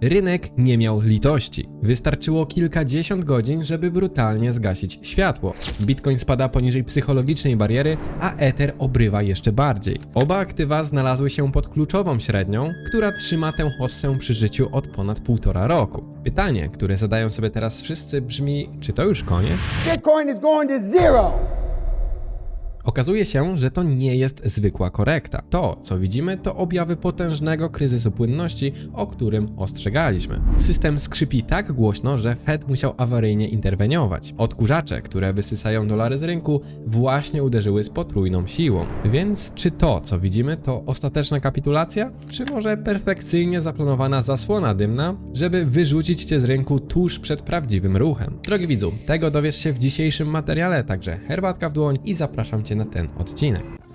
Rynek nie miał litości. Wystarczyło kilkadziesiąt godzin, żeby brutalnie zgasić światło. Bitcoin spada poniżej psychologicznej bariery, a Ether obrywa jeszcze bardziej. Oba aktywa znalazły się pod kluczową średnią, która trzyma tę hossę przy życiu od ponad półtora roku. Pytanie, które zadają sobie teraz wszyscy brzmi, czy to już koniec? Bitcoin is going to zero. Okazuje się, że to nie jest zwykła korekta. To, co widzimy, to objawy potężnego kryzysu płynności, o którym ostrzegaliśmy. System skrzypi tak głośno, że Fed musiał awaryjnie interweniować. Odkurzacze, które wysysają dolary z rynku, właśnie uderzyły z potrójną siłą. Więc czy to, co widzimy, to ostateczna kapitulacja? Czy może perfekcyjnie zaplanowana zasłona dymna, żeby wyrzucić cię z rynku tuż przed prawdziwym ruchem? Drogi widzu, tego dowiesz się w dzisiejszym materiale, także herbatka w dłoń i zapraszam cię na ten odcinek.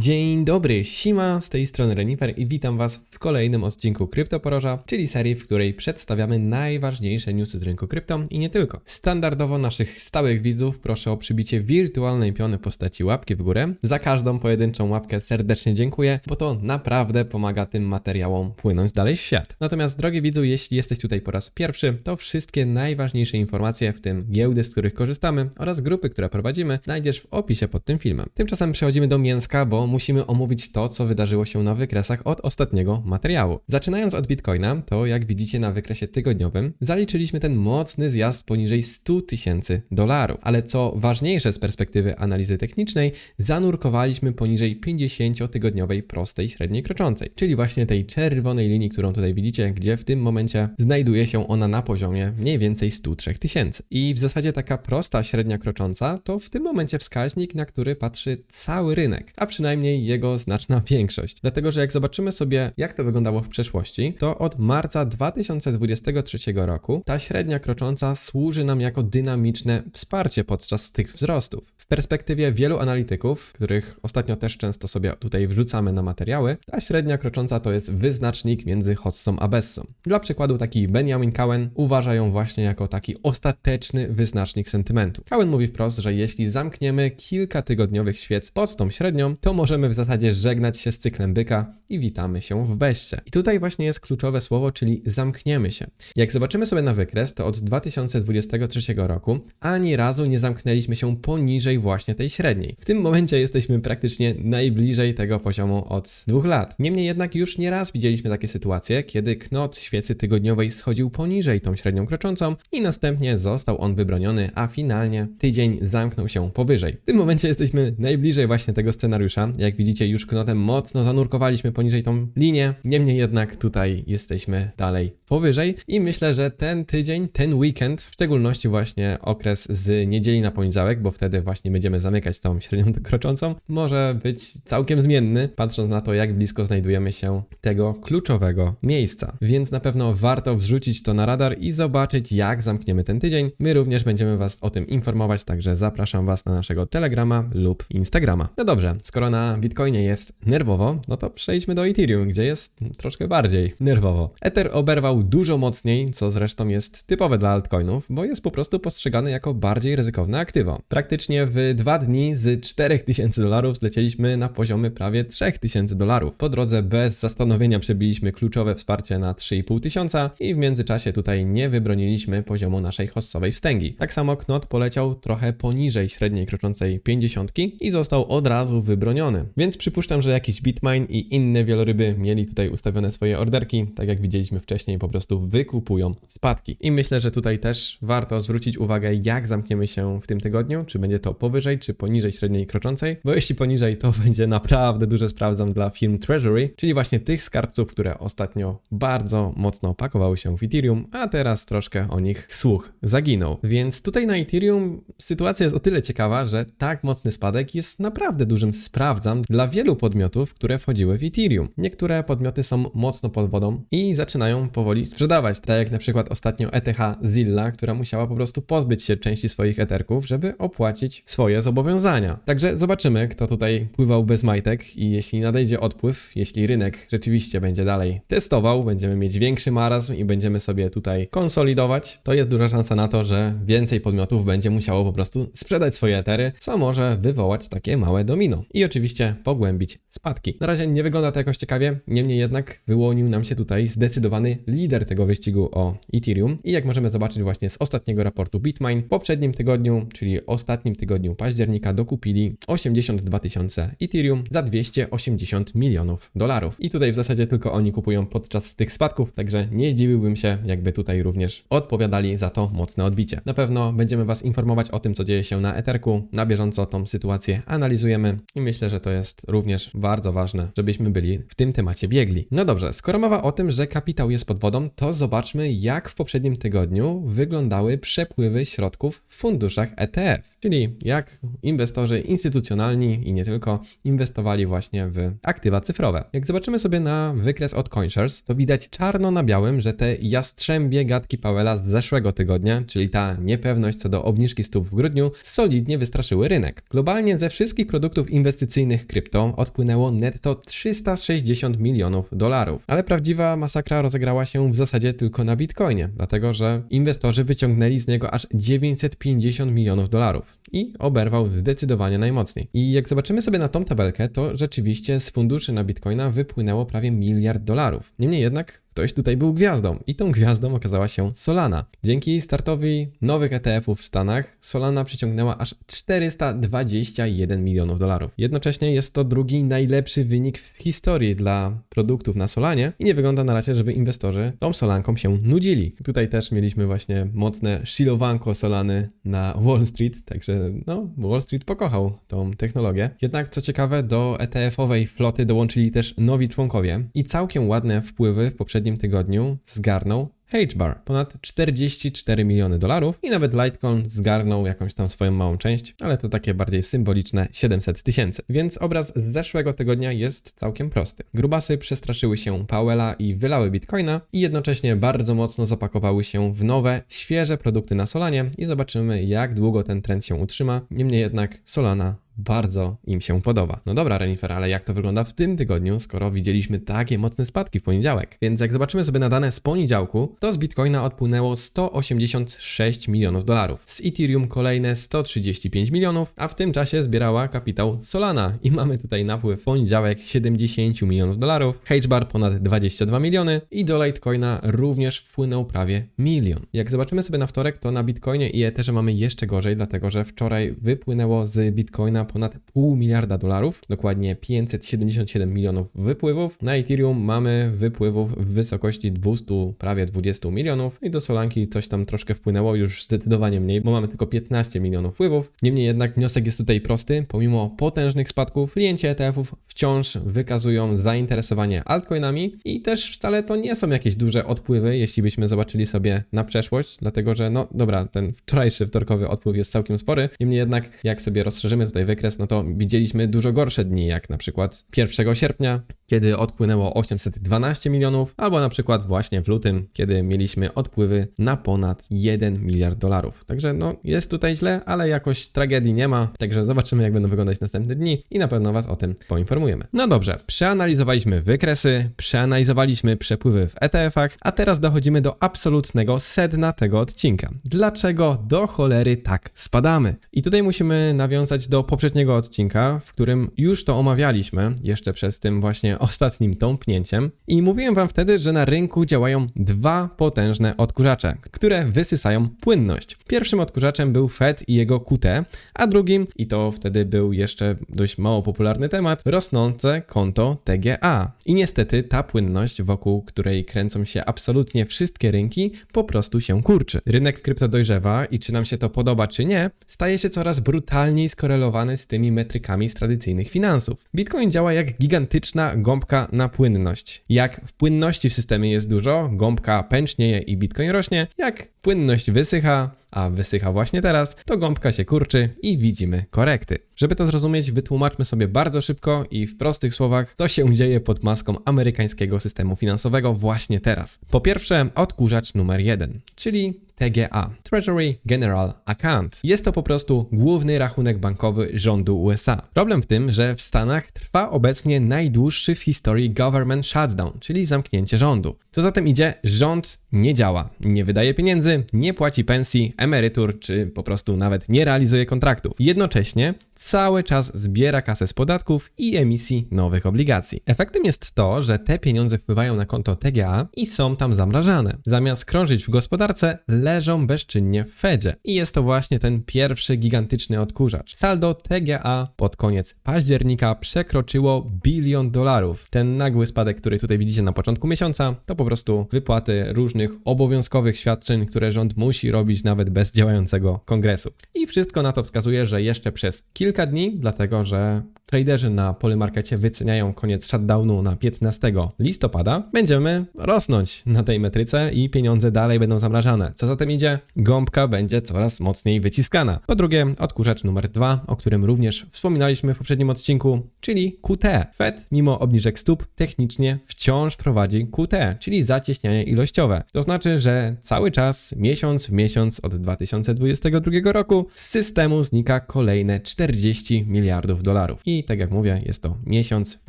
Dzień dobry, Sima, z tej strony Renifer i witam Was w kolejnym odcinku Kryptoporoża, czyli serii, w której przedstawiamy najważniejsze newsy z rynku krypto i nie tylko. Standardowo naszych stałych widzów proszę o przybicie wirtualnej piony w postaci łapki w górę. Za każdą pojedynczą łapkę serdecznie dziękuję, bo to naprawdę pomaga tym materiałom płynąć dalej w świat. Natomiast drogi widzu, jeśli jesteś tutaj po raz pierwszy, to wszystkie najważniejsze informacje, w tym giełdy, z których korzystamy oraz grupy, które prowadzimy, znajdziesz w opisie pod tym filmem. Tymczasem przechodzimy do mięska, bo musimy omówić to, co wydarzyło się na wykresach od ostatniego materiału. Zaczynając od Bitcoina, to jak widzicie na wykresie tygodniowym, zaliczyliśmy ten mocny zjazd poniżej 100 tysięcy dolarów. Ale co ważniejsze z perspektywy analizy technicznej, zanurkowaliśmy poniżej 50-tygodniowej prostej średniej kroczącej, czyli właśnie tej czerwonej linii, którą tutaj widzicie, gdzie w tym momencie znajduje się ona na poziomie mniej więcej 103 tysięcy. I w zasadzie taka prosta średnia krocząca to w tym momencie wskaźnik, na który patrzy cały rynek, a przynajmniej jego znaczna większość. Dlatego, że jak zobaczymy sobie, jak to wyglądało w przeszłości, to od marca 2023 roku ta średnia krocząca służy nam jako dynamiczne wsparcie podczas tych wzrostów. W perspektywie wielu analityków, których ostatnio też często sobie tutaj wrzucamy na materiały, ta średnia krocząca to jest wyznacznik między hossą a bessą. Dla przykładu taki Benjamin Cowen uważa ją właśnie jako taki ostateczny wyznacznik sentymentu. Cowen mówi wprost, że jeśli zamkniemy kilka tygodniowych świec pod tą średnią, to możemy w zasadzie żegnać się z cyklem byka i witamy się w beście. I tutaj właśnie jest kluczowe słowo, czyli zamkniemy się. Jak zobaczymy sobie na wykres, to od 2023 roku ani razu nie zamknęliśmy się poniżej właśnie tej średniej. W tym momencie jesteśmy praktycznie najbliżej tego poziomu od dwóch lat. Niemniej jednak już nie raz widzieliśmy takie sytuacje, kiedy knot świecy tygodniowej schodził poniżej tą średnią kroczącą i następnie został on wybroniony, a finalnie tydzień zamknął się powyżej. W tym momencie jesteśmy najbliżej właśnie tego scenariusza. Jak widzicie, już knotem mocno zanurkowaliśmy poniżej tą linię. Niemniej jednak tutaj jesteśmy dalej powyżej i myślę, że ten tydzień, ten weekend, w szczególności właśnie okres z niedzieli na poniedziałek, bo wtedy właśnie będziemy zamykać tą średnią kroczącą, może być całkiem zmienny, patrząc na to, jak blisko znajdujemy się tego kluczowego miejsca. Więc na pewno warto wrzucić to na radar i zobaczyć, jak zamkniemy ten tydzień. My również będziemy Was o tym informować, także zapraszam Was na naszego Telegrama lub Instagrama. No dobrze, skoro na Bitcoinie jest nerwowo, no to przejdźmy do Ethereum, gdzie jest troszkę bardziej nerwowo. Ether oberwał dużo mocniej, co zresztą jest typowe dla altcoinów, bo jest po prostu postrzegany jako bardziej ryzykowne aktywo. Praktycznie w dwa dni z 4000 dolarów zlecieliśmy na poziomy prawie 3000 dolarów. Po drodze bez zastanowienia przebiliśmy kluczowe wsparcie na 3,5 tysiąca i w międzyczasie tutaj nie wybroniliśmy poziomu naszej hossowej wstęgi. Tak samo knot poleciał trochę poniżej średniej kroczącej 50 i został od razu wybroniony. Więc przypuszczam, że jakiś Bitmain i inne wieloryby mieli tutaj ustawione swoje orderki, tak jak widzieliśmy wcześniej, po prostu wykupują spadki. I myślę, że tutaj też warto zwrócić uwagę, jak zamkniemy się w tym tygodniu, czy będzie to powyżej, czy poniżej średniej kroczącej, bo jeśli poniżej, to będzie naprawdę duże sprawdzam dla firm Treasury, czyli właśnie tych skarbców, które ostatnio bardzo mocno opakowały się w Ethereum, a teraz troszkę o nich słuch zaginął. Więc tutaj na Ethereum sytuacja jest o tyle ciekawa, że tak mocny spadek jest naprawdę dużym sprawdzam sprawdzam dla wielu podmiotów, które wchodziły w Ethereum. Niektóre podmioty są mocno pod wodą i zaczynają powoli sprzedawać, tak jak na przykład ostatnio ETH Zilla, która musiała po prostu pozbyć się części swoich eterków, żeby opłacić swoje zobowiązania. Także zobaczymy, kto tutaj pływał bez majtek i jeśli nadejdzie odpływ, jeśli rynek rzeczywiście będzie dalej testował, będziemy mieć większy marazm i będziemy sobie tutaj konsolidować, to jest duża szansa na to, że więcej podmiotów będzie musiało po prostu sprzedać swoje etery, co może wywołać takie małe domino. I oczywiście pogłębić spadki. Na razie nie wygląda to jakoś ciekawie, niemniej jednak wyłonił nam się tutaj zdecydowany lider tego wyścigu o Ethereum. I jak możemy zobaczyć właśnie z ostatniego raportu Bitmain, w poprzednim tygodniu, czyli ostatnim tygodniu października dokupili 82 tysiące Ethereum za 280 milionów dolarów. I tutaj w zasadzie tylko oni kupują podczas tych spadków, także nie zdziwiłbym się, jakby tutaj również odpowiadali za to mocne odbicie. Na pewno będziemy Was informować o tym, co dzieje się na Etherku, na bieżąco tą sytuację analizujemy i myślę, że to jest również bardzo ważne, żebyśmy byli w tym temacie biegli. No dobrze, skoro mowa o tym, że kapitał jest pod wodą, to zobaczmy, jak w poprzednim tygodniu wyglądały przepływy środków w funduszach ETF, czyli jak inwestorzy instytucjonalni i nie tylko inwestowali właśnie w aktywa cyfrowe. Jak zobaczymy sobie na wykres od CoinShares, to widać czarno na białym, że te jastrzębie gadki Powella z zeszłego tygodnia, czyli ta niepewność co do obniżki stóp w grudniu, solidnie wystraszyły rynek. Globalnie ze wszystkich produktów inwestycyjnych krypto odpłynęło netto 360 milionów dolarów. Ale prawdziwa masakra rozegrała się w zasadzie tylko na Bitcoinie, dlatego że inwestorzy wyciągnęli z niego aż 950 milionów dolarów i oberwał zdecydowanie najmocniej. I jak zobaczymy sobie na tą tabelkę, to rzeczywiście z funduszy na Bitcoina wypłynęło prawie miliard dolarów. Niemniej jednak ktoś tutaj był gwiazdą i tą gwiazdą okazała się Solana. Dzięki startowi nowych ETF-ów w Stanach Solana przyciągnęła aż 421 milionów dolarów. Jednocześnie jest to drugi najlepszy wynik w historii dla produktów na Solanie i nie wygląda na razie, żeby inwestorzy tą Solanką się nudzili. Tutaj też mieliśmy właśnie mocne shilowanko Solany na Wall Street, także no Wall Street pokochał tą technologię. Jednak co ciekawe, do ETF-owej floty dołączyli też nowi członkowie i całkiem ładne wpływy w poprzednim tygodniu zgarnął HBAR, ponad 44 miliony dolarów i nawet Litecoin zgarnął jakąś tam swoją małą część, ale to takie bardziej symboliczne 700 tysięcy. Więc obraz z zeszłego tygodnia jest całkiem prosty. Grubasy przestraszyły się Powella i wylały Bitcoina i jednocześnie bardzo mocno zapakowały się w nowe, świeże produkty na Solanie i zobaczymy jak długo ten trend się utrzyma. Niemniej jednak Solana bardzo im się podoba. No dobra, Renifer, ale jak to wygląda w tym tygodniu, skoro widzieliśmy takie mocne spadki w poniedziałek? Więc jak zobaczymy sobie na dane z poniedziałku, to z Bitcoina odpłynęło 186 milionów dolarów. Z Ethereum kolejne 135 milionów, a w tym czasie zbierała kapitał Solana i mamy tutaj napływ poniedziałek 70 milionów dolarów, HBAR ponad 22 miliony i do Litecoina również wpłynął prawie milion. Jak zobaczymy sobie na wtorek, to na Bitcoinie i Etherze mamy jeszcze gorzej, dlatego że wczoraj wypłynęło z Bitcoina ponad pół miliarda dolarów, dokładnie 577 milionów wypływów. Na Ethereum mamy wypływów w wysokości 200, prawie 20 milionów i do Solanki coś tam troszkę wpłynęło, już zdecydowanie mniej, bo mamy tylko 15 milionów wpływów. Niemniej jednak wniosek jest tutaj prosty, pomimo potężnych spadków, klienci ETF-ów wciąż wykazują zainteresowanie altcoinami i też wcale to nie są jakieś duże odpływy, jeśli byśmy zobaczyli sobie na przeszłość, dlatego że no dobra, ten wczorajszy wtorkowy odpływ jest całkiem spory, niemniej jednak jak sobie rozszerzymy tutaj wykres, no to widzieliśmy dużo gorsze dni, jak na przykład 1 sierpnia, kiedy odpłynęło 812 milionów, albo na przykład właśnie w lutym, kiedy mieliśmy odpływy na ponad 1 miliard dolarów. Także no jest tutaj źle, ale jakoś tragedii nie ma, także zobaczymy jak będą wyglądać następne dni i na pewno Was o tym poinformujemy. No dobrze, przeanalizowaliśmy wykresy, przeanalizowaliśmy przepływy w ETF-ach, a teraz dochodzimy do absolutnego sedna tego odcinka. Dlaczego do cholery tak spadamy? I tutaj musimy nawiązać do poprzedniego odcinka, w którym już to omawialiśmy, jeszcze przez tym właśnie ostatnim tąpnięciem. I mówiłem wam wtedy, że na rynku działają dwa potężne odkurzacze, które wysysają płynność. Pierwszym odkurzaczem był Fed i jego QT, a drugim, i to wtedy był jeszcze dość mało popularny temat, rosnące konto TGA. I niestety ta płynność, wokół której kręcą się absolutnie wszystkie rynki, po prostu się kurczy. Rynek krypto dojrzewa i czy nam się to podoba, czy nie, staje się coraz brutalniej skorelowany z tymi metrykami z tradycyjnych finansów. Bitcoin działa jak gigantyczna gąbka na płynność. Jak w płynności w systemie jest dużo, gąbka pęcznieje i Bitcoin rośnie, jak płynność wysycha, a wysycha właśnie teraz, to gąbka się kurczy i widzimy korekty. Żeby to zrozumieć, wytłumaczmy sobie bardzo szybko i w prostych słowach, co się dzieje pod maską amerykańskiego systemu finansowego właśnie teraz. Po pierwsze, odkurzacz numer jeden, czyli TGA, Treasury General Account. Jest to po prostu główny rachunek bankowy rządu USA. Problem w tym, że w Stanach trwa obecnie najdłuższy w historii government shutdown, czyli zamknięcie rządu. Co za tym idzie, rząd nie działa, nie wydaje pieniędzy, nie płaci pensji, emerytur, czy po prostu nawet nie realizuje kontraktów. Jednocześnie cały czas zbiera kasę z podatków i emisji nowych obligacji. Efektem jest to, że te pieniądze wpływają na konto TGA i są tam zamrażane. Zamiast krążyć w gospodarce, leżą bezczynnie w Fedzie. I jest to właśnie ten pierwszy gigantyczny odkurzacz. Saldo TGA pod koniec października przekroczyło bilion dolarów. Ten nagły spadek, który tutaj widzicie na początku miesiąca, to po prostu wypłaty różnych obowiązkowych świadczeń, które rząd musi robić nawet bez działającego kongresu. I wszystko na to wskazuje, że jeszcze przez kilka dni, dlatego że traderzy na polymarkecie wyceniają koniec shutdownu na 15 listopada, będziemy rosnąć na tej metryce i pieniądze dalej będą zamrażane. Co za tym idzie? Gąbka będzie coraz mocniej wyciskana. Po drugie, odkurzacz numer dwa, o którym również wspominaliśmy w poprzednim odcinku, czyli QT. Fed, mimo obniżek stóp, technicznie wciąż prowadzi QT, czyli zacieśnianie ilościowe. To znaczy, że cały czas, miesiąc w miesiąc od 2022 roku z systemu znika kolejne 40 miliardów dolarów. I tak jak mówię, jest to miesiąc w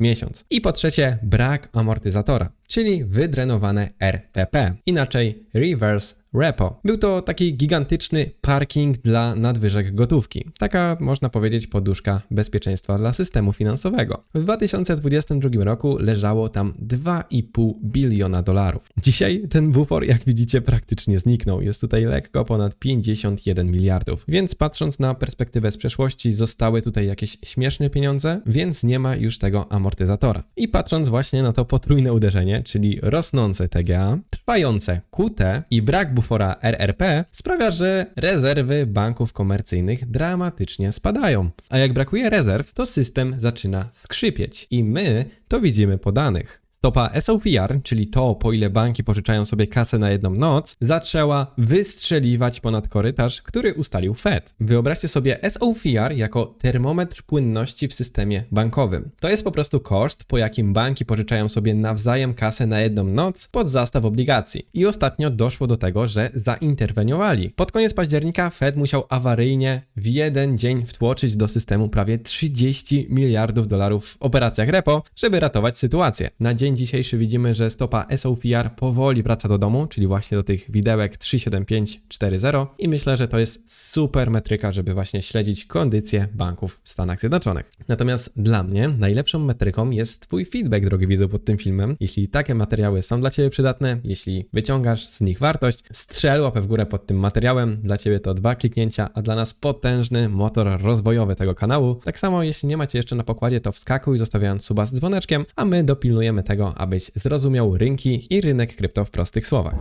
miesiąc. I po trzecie, brak amortyzatora, czyli wydrenowane RPP, inaczej reverse repo. Był to taki gigantyczny parking dla nadwyżek gotówki. Taka, można powiedzieć, poduszka bezpieczeństwa dla systemu finansowego. W 2022 roku leżało tam 2,5 biliona dolarów. Dzisiaj ten bufor, jak widzicie, praktycznie zniknął. Jest tutaj lekko ponad 51 miliardów. Więc patrząc na perspektywę z przeszłości, zostały tutaj jakieś śmieszne pieniądze, więc nie ma już tego amortyzatora. I patrząc właśnie na to potrójne uderzenie, czyli rosnące TGA, trwające QT i brak bufora RRP sprawia, że rezerwy banków komercyjnych dramatycznie spadają. A jak brakuje rezerw, to system zaczyna skrzypieć i my to widzimy po danych. Stopa SOVR, czyli to, po ile banki pożyczają sobie kasę na jedną noc, zaczęła wystrzeliwać ponad korytarz, który ustalił Fed. Wyobraźcie sobie SOVR jako termometr płynności w systemie bankowym. To jest po prostu koszt, po jakim banki pożyczają sobie nawzajem kasę na jedną noc pod zastaw obligacji. I ostatnio doszło do tego, że zainterweniowali. Pod koniec października Fed musiał awaryjnie w jeden dzień wtłoczyć do systemu prawie 30 miliardów dolarów w operacjach repo, żeby ratować sytuację. Na dzień dzisiejszy widzimy, że stopa SOPR powoli wraca do domu, czyli właśnie do tych widełek 37540 i myślę, że to jest super metryka, żeby właśnie śledzić kondycję banków w Stanach Zjednoczonych. Natomiast dla mnie najlepszą metryką jest Twój feedback, drogi widzu, pod tym filmem. Jeśli takie materiały są dla Ciebie przydatne, jeśli wyciągasz z nich wartość, strzel łapę w górę pod tym materiałem. Dla Ciebie to dwa kliknięcia, a dla nas potężny motor rozwojowy tego kanału. Tak samo, jeśli nie macie jeszcze na pokładzie, to wskakuj, zostawiając suba z dzwoneczkiem, a my dopilnujemy tego, abyś zrozumiał rynki i rynek krypto w prostych słowach.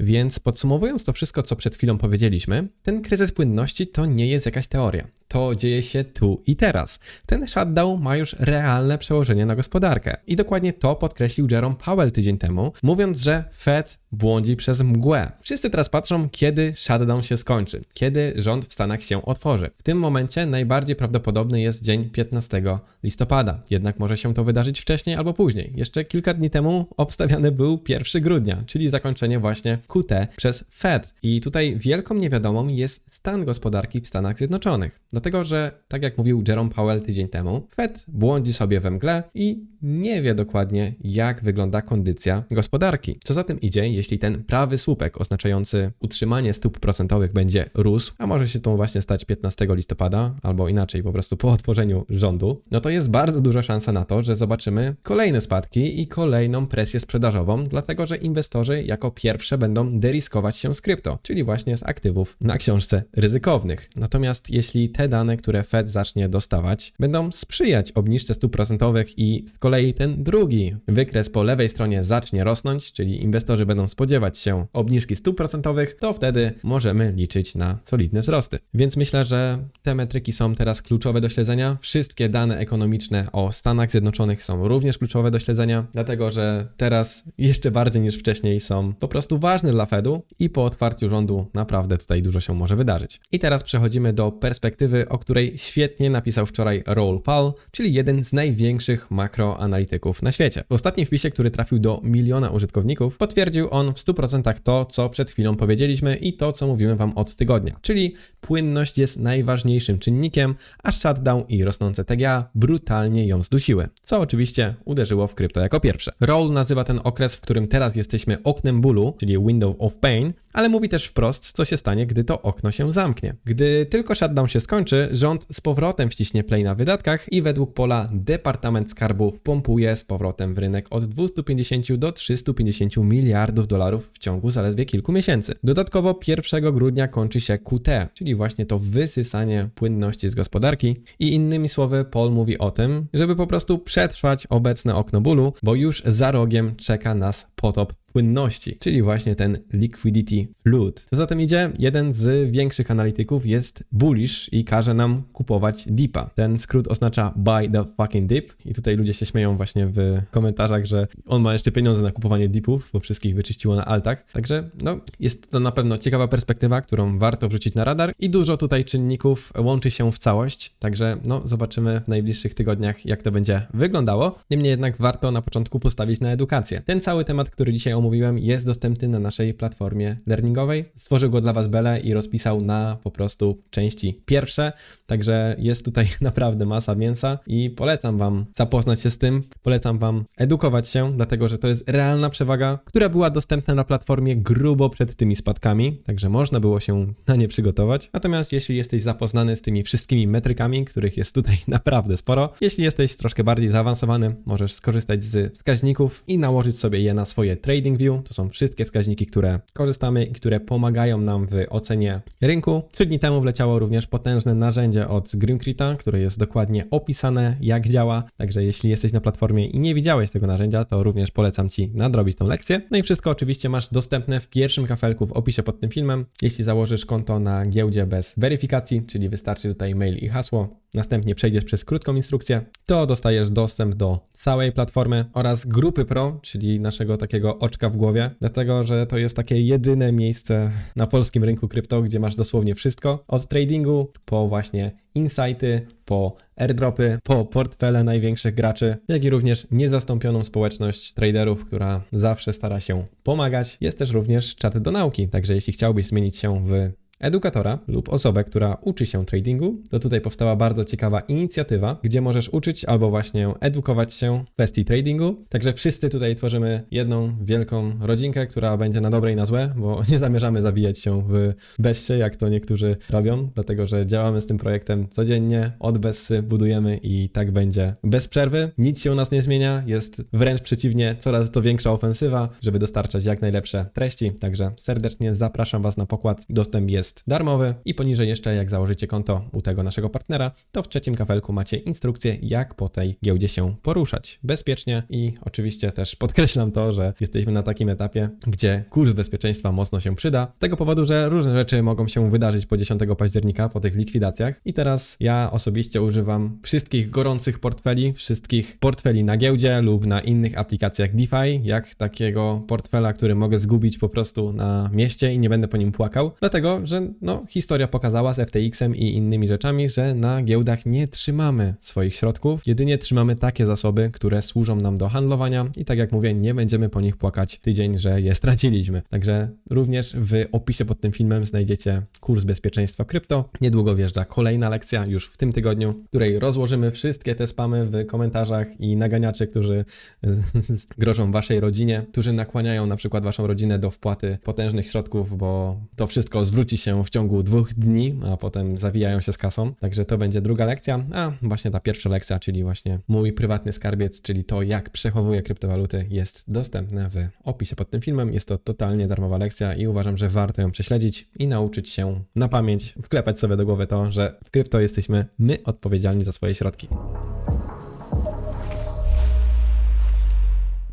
Więc podsumowując to wszystko, co przed chwilą powiedzieliśmy, ten kryzys płynności to nie jest jakaś teoria. To dzieje się tu i teraz. Ten shutdown ma już realne przełożenie na gospodarkę. I dokładnie to podkreślił Jerome Powell tydzień temu, mówiąc, że Fed błądzi przez mgłę. Wszyscy teraz patrzą, kiedy shutdown się skończy, kiedy rząd w Stanach się otworzy. W tym momencie najbardziej prawdopodobny jest dzień 15 listopada. Jednak może się to wydarzyć wcześniej albo później. Jeszcze kilka dni temu obstawiany był 1 grudnia, czyli zakończenie właśnie QT przez Fed. I tutaj wielką niewiadomą jest stan gospodarki w Stanach Zjednoczonych. Dlatego, że tak jak mówił Jerome Powell tydzień temu, Fed błądzi sobie we mgle i nie wie dokładnie, jak wygląda kondycja gospodarki. Co za tym idzie, jeśli ten prawy słupek oznaczający utrzymanie stóp procentowych będzie rósł, a może się to właśnie stać 15 listopada, albo inaczej po prostu po otworzeniu rządu, no to jest bardzo duża szansa na to, że zobaczymy kolejne spadki i kolejną presję sprzedażową, dlatego że inwestorzy jako pierwsze będą deriskować się z krypto, czyli właśnie z aktywów na książce ryzykownych. Natomiast jeśli te dane, które Fed zacznie dostawać, będą sprzyjać obniżce stóp procentowych i z kolei ten drugi wykres po lewej stronie zacznie rosnąć, czyli inwestorzy będą spodziewać się obniżki stóp procentowych, to wtedy możemy liczyć na solidne wzrosty. Więc myślę, że te metryki są teraz kluczowe do śledzenia. Wszystkie dane ekonomiczne o Stanach Zjednoczonych są również kluczowe do śledzenia, dlatego że teraz jeszcze bardziej niż wcześniej są po prostu ważne dla Fedu i po otwarciu rządu naprawdę tutaj dużo się może wydarzyć. I teraz przechodzimy do perspektywy, o której świetnie napisał wczoraj Raul Pal, czyli jeden z największych makroanalityków na świecie. W ostatnim wpisie, który trafił do miliona użytkowników, potwierdził on w 100% to, co przed chwilą powiedzieliśmy i to, co mówimy Wam od tygodnia. Czyli płynność jest najważniejszym czynnikiem, a shutdown i rosnące TGA brutalnie ją zdusiły, co oczywiście uderzyło w krypto jako pierwsze. Raul nazywa ten okres, w którym teraz jesteśmy oknem bólu, czyli window of pain, ale mówi też wprost, co się stanie, gdy to okno się zamknie. Gdy tylko shutdown się skończy, rząd z powrotem wciśnie play na wydatkach i według Pola Departament Skarbu wpompuje z powrotem w rynek od 250 do 350 miliardów dolarów w ciągu zaledwie kilku miesięcy. Dodatkowo 1 grudnia kończy się QT, czyli właśnie to wysysanie płynności z gospodarki i innymi słowy Paul mówi o tym, żeby po prostu przetrwać obecne okno bólu, bo już za rogiem czeka nas potop płynności, czyli właśnie ten liquidity flood. Co za tym idzie, jeden z większych analityków jest bullish i każe nam kupować dipa. Ten skrót oznacza buy the fucking dip i tutaj ludzie się śmieją właśnie w komentarzach, że on ma jeszcze pieniądze na kupowanie dipów, bo wszystkich wyczyściło na altach. Także no, jest to na pewno ciekawa perspektywa, którą warto wrzucić na radar i dużo tutaj czynników łączy się w całość, także no, zobaczymy w najbliższych tygodniach, jak to będzie wyglądało. Niemniej jednak warto na początku postawić na edukację. Ten cały temat, który dzisiaj omówiłem, jest dostępny na naszej platformie learningowej. Stworzył go dla Was Bele i rozpisał na po prostu części pierwsze, także jest tutaj naprawdę masa mięsa i polecam Wam zapoznać się z tym, polecam Wam edukować się, dlatego że to jest realna przewaga, która była dostępna na platformie grubo przed tymi spadkami, także można było się na nie przygotować. Natomiast jeśli jesteś zapoznany z tymi wszystkimi metrykami, których jest tutaj naprawdę sporo, jeśli jesteś troszkę bardziej zaawansowany, możesz skorzystać z wskaźników i nałożyć sobie je na swoje To są wszystkie wskaźniki, które korzystamy i które pomagają nam w ocenie rynku. Trzy dni temu wleciało również potężne narzędzie od Grimkrita, które jest dokładnie opisane, jak działa. Także jeśli jesteś na platformie i nie widziałeś tego narzędzia, to również polecam Ci nadrobić tą lekcję. No i wszystko oczywiście masz dostępne w pierwszym kafelku w opisie pod tym filmem. Jeśli założysz konto na giełdzie bez weryfikacji, czyli wystarczy tutaj mail i hasło, następnie przejdziesz przez krótką instrukcję, to dostajesz dostęp do całej platformy oraz grupy Pro, czyli naszego takiego oczka w głowie, dlatego że to jest takie jedyne miejsce na polskim rynku krypto, gdzie masz dosłownie wszystko, od tradingu po właśnie insighty, po airdropy, po portfele największych graczy, jak i również niezastąpioną społeczność traderów, która zawsze stara się pomagać. Jest też również czat do nauki, także jeśli chciałbyś zmienić się w edukatora lub osobę, która uczy się tradingu, to tutaj powstała bardzo ciekawa inicjatywa, gdzie możesz uczyć albo właśnie edukować się w kwestii tradingu. Także wszyscy tutaj tworzymy jedną wielką rodzinkę, która będzie na dobre i na złe, bo nie zamierzamy zabijać się w bezsie, jak to niektórzy robią, dlatego że działamy z tym projektem codziennie, od bessy budujemy i tak będzie bez przerwy. Nic się u nas nie zmienia, jest wręcz przeciwnie, coraz to większa ofensywa, żeby dostarczać jak najlepsze treści. Także serdecznie zapraszam Was na pokład. Dostęp jest darmowy i poniżej jeszcze jak założycie konto u tego naszego partnera, to w trzecim kafelku macie instrukcję jak po tej giełdzie się poruszać bezpiecznie. I oczywiście też podkreślam to, że jesteśmy na takim etapie, gdzie kurs bezpieczeństwa mocno się przyda, z tego powodu, że różne rzeczy mogą się wydarzyć po 10 października, po tych likwidacjach. I teraz ja osobiście używam wszystkich gorących portfeli, wszystkich portfeli na giełdzie lub na innych aplikacjach DeFi, jak takiego portfela, który mogę zgubić po prostu na mieście i nie będę po nim płakał, dlatego, że no, historia pokazała z FTX-em i innymi rzeczami, że na giełdach nie trzymamy swoich środków, jedynie trzymamy takie zasoby, które służą nam do handlowania i tak jak mówię, nie będziemy po nich płakać tydzień, że je straciliśmy. Także również w opisie pod tym filmem znajdziecie kurs bezpieczeństwa krypto. Niedługo wjeżdża kolejna lekcja już w tym tygodniu, w której rozłożymy wszystkie te spamy w komentarzach i naganiacze, którzy grożą waszej rodzinie, którzy nakłaniają na przykład waszą rodzinę do wpłaty potężnych środków, bo to wszystko zwróci się się w ciągu dwóch dni, a potem zawijają się z kasą. Także to będzie druga lekcja, a właśnie ta pierwsza lekcja, czyli właśnie mój prywatny skarbiec, czyli to jak przechowuję kryptowaluty jest dostępne w opisie pod tym filmem. Jest to totalnie darmowa lekcja i uważam, że warto ją prześledzić i nauczyć się na pamięć, wklepać sobie do głowy to, że w krypto jesteśmy my odpowiedzialni za swoje środki.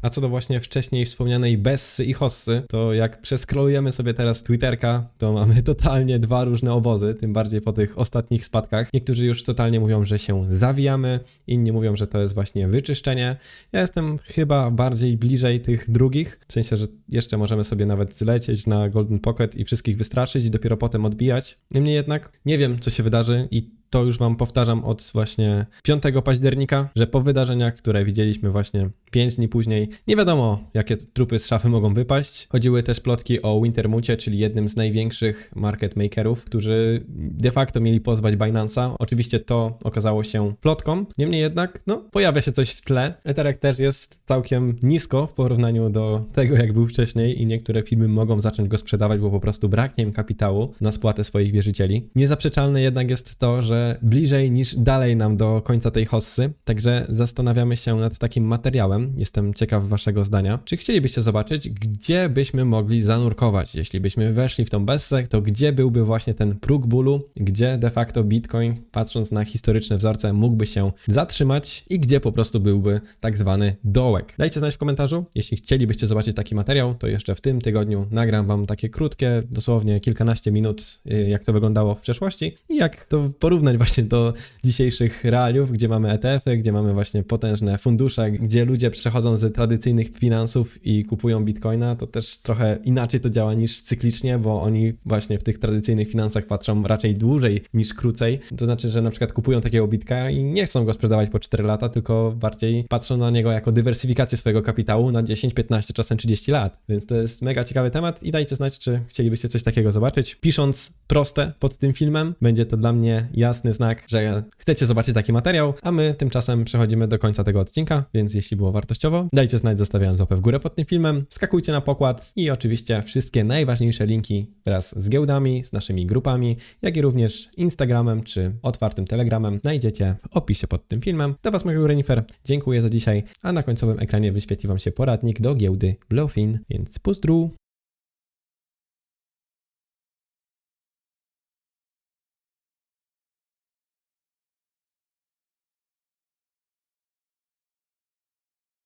A co do właśnie wcześniej wspomnianej Bessy i Hossy, to jak przeskrolujemy sobie teraz Twitterka, to mamy totalnie dwa różne obozy, tym bardziej po tych ostatnich spadkach. Niektórzy już totalnie mówią, że się zawijamy, inni mówią, że to jest właśnie wyczyszczenie. Ja jestem chyba bardziej bliżej tych drugich, w sensie, że jeszcze możemy sobie nawet zlecieć na Golden Pocket i wszystkich wystraszyć i dopiero potem odbijać. Niemniej jednak nie wiem, co się wydarzy i to już Wam powtarzam od właśnie 5 października, że po wydarzeniach, które widzieliśmy właśnie 5 dni później, nie wiadomo, jakie trupy z szafy mogą wypaść. Chodziły też plotki o Wintermucie, czyli jednym z największych market makerów, którzy de facto mieli pozwać Binance'a. Oczywiście to okazało się plotką, niemniej jednak, no, pojawia się coś w tle. Ethereum też jest całkiem nisko w porównaniu do tego, jak był wcześniej i niektóre firmy mogą zacząć go sprzedawać, bo po prostu braknie im kapitału na spłatę swoich wierzycieli. Niezaprzeczalne jednak jest to, że bliżej niż dalej nam do końca tej hossy, także zastanawiamy się nad takim materiałem. Jestem ciekaw waszego zdania. Czy chcielibyście zobaczyć, gdzie byśmy mogli zanurkować? Jeśli byśmy weszli w tą bessę, to gdzie byłby właśnie ten próg bólu, gdzie de facto Bitcoin, patrząc na historyczne wzorce, mógłby się zatrzymać i gdzie po prostu byłby tak zwany dołek. Dajcie znać w komentarzu, jeśli chcielibyście zobaczyć taki materiał, to jeszcze w tym tygodniu nagram wam takie krótkie, dosłownie kilkanaście minut, y, jak to wyglądało w przeszłości i jak to porównać właśnie do dzisiejszych realiów, gdzie mamy ETF-y, gdzie mamy właśnie potężne fundusze, gdzie ludzie przechodzą z tradycyjnych finansów i kupują bitcoina, to też trochę inaczej to działa niż cyklicznie, bo oni właśnie w tych tradycyjnych finansach patrzą raczej dłużej niż krócej. To znaczy, że na przykład kupują takiego bitka i nie chcą go sprzedawać po 4 lata, tylko bardziej patrzą na niego jako dywersyfikację swojego kapitału na 10, 15, czasem 30 lat. Więc to jest mega ciekawy temat i dajcie znać, czy chcielibyście coś takiego zobaczyć. Pisząc proste pod tym filmem, będzie to dla mnie jasny znak, że chcecie zobaczyć taki materiał, a my tymczasem przechodzimy do końca tego odcinka, więc jeśli było wartościowo, dajcie znać zostawiając łapę w górę pod tym filmem, skakujcie na pokład i oczywiście wszystkie najważniejsze linki wraz z giełdami, z naszymi grupami, jak i również Instagramem czy otwartym Telegramem znajdziecie w opisie pod tym filmem. Do Was mówił Renifer, dziękuję za dzisiaj, a na końcowym ekranie wyświetli Wam się poradnik do giełdy Bluefin, więc pozdru!